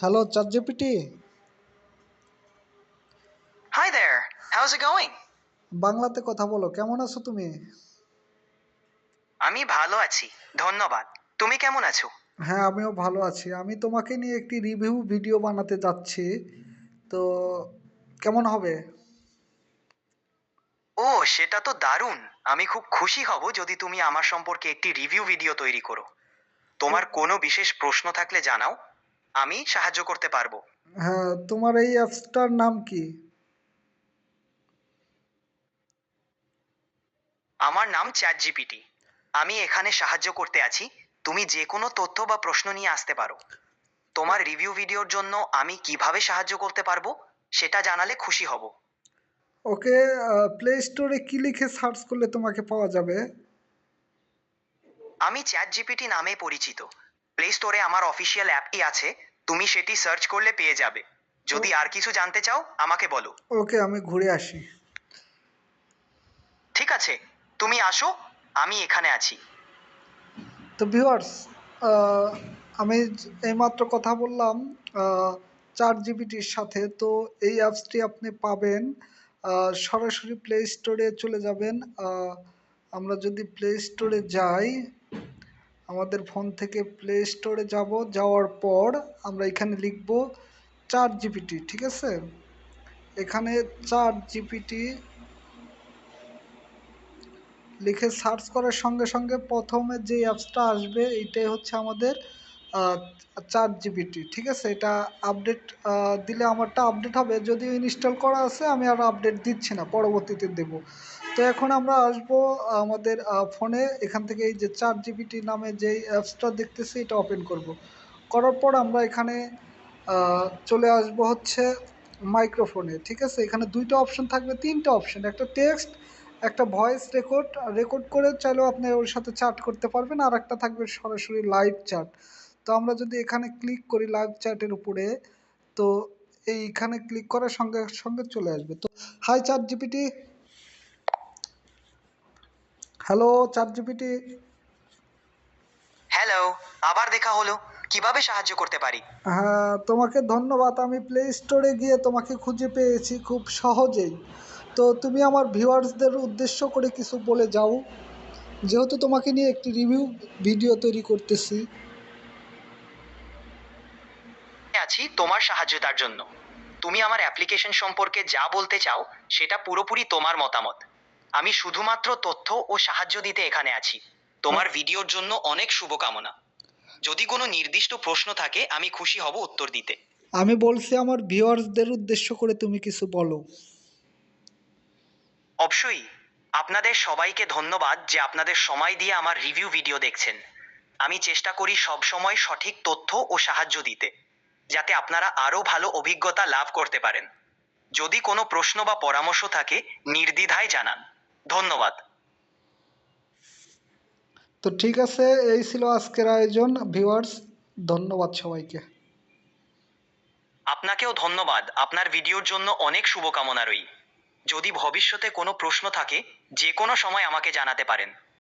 Hello ChatGPT Hi there. How's it going? বাংলাতে কথা বলো কেমন আছো তুমি? আমি ভালো আছি ধন্যবাদ। তুমি কেমন আছো? হ্যাঁ আমিও ভালো আছি। আমি তোমাকে নিয়ে একটি রিভিউ ভিডিও বানাতে যাচ্ছি। তো কেমন হবে? ও সেটা তো দারুণ। আমি খুব খুশি হব যদি তুমি আমার সম্পর্কে একটি রিভিউ ভিডিও তৈরি করো। তোমার কোনো বিশেষ প্রশ্ন থাকলে জানাও। আমি সাহায্য করতে পারব। হ্যাঁ তোমার এই অ্যাপসটার নাম কি? আমার নাম চ্যাট জিপিটি আমি এখানে সাহায্য করতে আছি। তুমি যে কোনো তথ্য বা প্রশ্ন নিয়ে আসতে পারো। তোমার রিভিউ ভিডিওর জন্য আমি কীভাবে সাহায্য করতে পারব সেটা জানালে খুশি হব। ওকে প্লে স্টোরে কি লিখে সার্চ করলে তোমাকে পাওয়া যাবে? আমি চ্যাট জিপিটি নামে পরিচিত। প্লে স্টোরে আমার অফিসিয়াল অ্যাপটি আছে তুমি সেটি সার্চ করলে পেয়ে যাবে। যদি আর কিছু জানতে চাও আমাকে বলো। ওকে আমি ঘুরে আসি। ঠিক আছে তুমি আসো আমি এখানে আছি। তো ভিউয়ার্স আমি এইমাত্র কথা বললাম চার জিবিটির সাথে। তো এই অ্যাপসটি আপনি পাবেন আহ, সরাসরি প্লে স্টোরে চলে যাবেন। আহ, আমরা যদি প্লে স্টোরে যাই আমাদের ফোন থেকে প্লে স্টোরে যাব, যাওয়ার পর আমরা এখানে লিখব চার জিপিটি ঠিক আছে? এখানে চার জিপিটি লিখে সার্চ করার সঙ্গে সঙ্গে প্রথমে যে অ্যাপসটা আসবে এইটাই হচ্ছে আমাদের চার জিবিটি ঠিক আছে? এটা আপডেট দিলে আমারটা আপডেট হবে। যদিও ইনস্টল করা আছে, আমি আর আপডেট দিচ্ছি না, পরবর্তীতে দেব। তো এখন আমরা আসব আমাদের ফোনে। এখান থেকে এই যে চার জিবিটি নামে যেই অ্যাপসটা দেখতেছি, এটা ওপেন করব। করার পর আমরা এখানে চলে আসব হচ্ছে মাইক্রোফোনে ঠিক আছে? এখানে দুইটা অপশন থাকবে, তিনটা অপশন একটা টেক্সট একটা ভয়েস রেকর্ড রেকর্ড করে চাইলেও আপনি ওর সাথে চ্যাট করতে পারবেন। আর একটা থাকবে সরাসরি লাইভ চ্যাট তো আমরা যদি এখানে ক্লিক করি লাইভ চ্যাটের উপরে, তো এইখানে ক্লিক করার সঙ্গে সঙ্গে চলে আসবে। তো hi ChatGPT hello ChatGPT hello আবার দেখা হলো। কীভাবে সাহায্য করতে পারি? হ্যাঁ তোমাকে ধন্যবাদ। আমি প্লে স্টোরে গিয়ে তোমাকে খুঁজে পেয়েছি খুব সহজেই। তো তুমি আমার ভিউয়ার্সদের উদ্দেশ্য করে কিছু বলে যাও। যেহেতু তোমাকে নিয়ে একটি রিভিউ ভিডিও তৈরি করতেছি। আছি তোমার সাহায্যতার জন্য। তুমি আমার অ্যাপ্লিকেশন সম্পর্কে যা বলতে চাও সেটা পুরোপুরি তোমার মতামত। আমি শুধুমাত্র তথ্য ও সাহায্য দিতে এখানে আছি। তোমার ভিডিওর জন্য অনেক শুভকামনা। যদি কোনো নির্দিষ্ট প্রশ্ন থাকে আমি খুশি হব উত্তর দিতে। আমি বলছি আমার ভিউয়ার্সদের উদ্দেশ্য করে তুমি কিছু বলো। অবশ্যই। আপনাদের সবাইকে ধন্যবাদ যে আপনাদের সময় দিয়ে আমার রিভিউ ভিডিও দেখছেন। আমি চেষ্টা করি সব সময় সঠিক তথ্য ও সাহায্য দিতে যাতে আপনারা আরও ভালো অভিজ্ঞতা লাভ করতে পারেন। যদি কোনো প্রশ্ন বা পরামর্শ থাকে নির্দ্বিধায় জানান। ধন্যবাদ। তো ঠিক আছে এই ছিল আজকের আয়োজন ভিউয়ার্স ধন্যবাদ সবাইকে। আপনাকেও ধন্যবাদ আপনার ভিডিওর জন্য অনেক শুভকামনা রই যদি ভবিষ্যতে কোনো প্রশ্ন থাকে যে কোনো সময় আমাকে জানাতে পারেন।